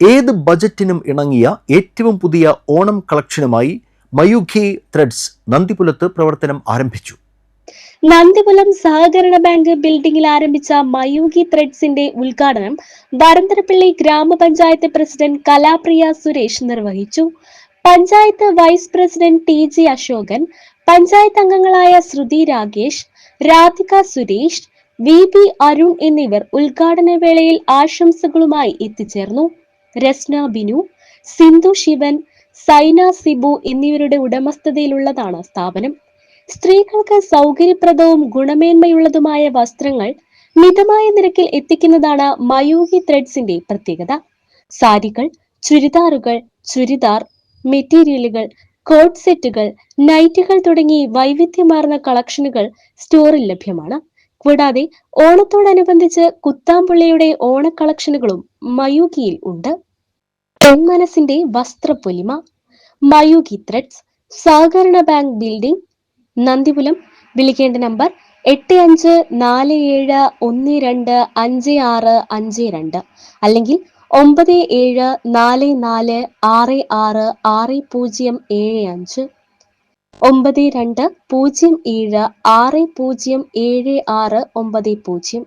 ഏത് ബജറ്റിനും ഇണങ്ങിയ ഏറ്റവും പുതിയ ഓണം കളക്ഷനുമായി മയൂഖി ത്രെഡ്സ് നന്ദിപുലത്ത് പ്രവർത്തനം ആരംഭിച്ചു. നന്ദിപുലം സഹകരണ ബാങ്ക് ബിൽഡിംഗിൽ ആരംഭിച്ച മയൂഗി ത്രെഡ്സിന്റെ ഉദ്ഘാടനം വരന്തരപ്പള്ളി ഗ്രാമപഞ്ചായത്ത് പ്രസിഡന്റ് കലാപ്രിയ സുരേഷ് നിർവഹിച്ചു. Panchayat vice president T G Ashokan panchayat അംഗങ്ങളായ ശ്രുതി രാകേഷ് രാധിക സുരേഷ് വി അരുൺ എന്നിവർ ഉദ്ഘാടന വേളയിൽ ആശംസകളുമായി എത്തിച്ചേർന്നു. രസ്ന ബിനു സിന്ധു ശിവൻ സൈന സിബു എന്നിവരുടെ ഉടമസ്ഥതയിലുള്ളതാണ് സ്ഥാപനം. സ്ത്രീകൾക്ക് സൗകര്യപ്രദവും ഗുണമേന്മയുള്ളതുമായ വസ്ത്രങ്ങൾ മിതമായ നിരക്കിൽ എത്തിക്കുന്നതാണ് മയൂഹി ത്രെഡ്സിന്റെ പ്രത്യേകത. സാരികൾ ചുരിദാറുകൾ ചുരിദാർ മെറ്റീരിയലുകൾ കോട്ട് സെറ്റുകൾ നൈറ്റുകൾ തുടങ്ങി വൈവിധ്യമാർന്ന കളക്ഷനുകൾ സ്റ്റോറിൽ ലഭ്യമാണ്. കൂടാതെ ഓണത്തോടനുബന്ധിച്ച് കുത്താമ്പുള്ളിയുടെ ഓണ കളക്ഷനുകളും മയൂകിയിൽ ഉണ്ട്. പെൺമനസിന്റെ വസ്ത്രപ്പൊലിമ മയൂകി ത്രെഡ്സ് സഹകരണ ബാങ്ക് ബിൽഡിംഗ് നന്ദിപുലം വിളിക്കേണ്ട നമ്പർ എട്ട് അഞ്ച് നാല് ഏഴ് ഒന്ന് രണ്ട് അഞ്ച് ആറ് അഞ്ച് രണ്ട് അല്ലെങ്കിൽ ഒമ്പത് ഏഴ് നാല് നാല് ആറ് ആറ് ആറ് പൂജ്യം ഏഴ് അഞ്ച്. ഒമ്പത് രണ്ട് പൂജ്യം ഏഴ് ആറ് പൂജ്യം ഏഴ് ആറ് ഒമ്പത് പൂജ്യം.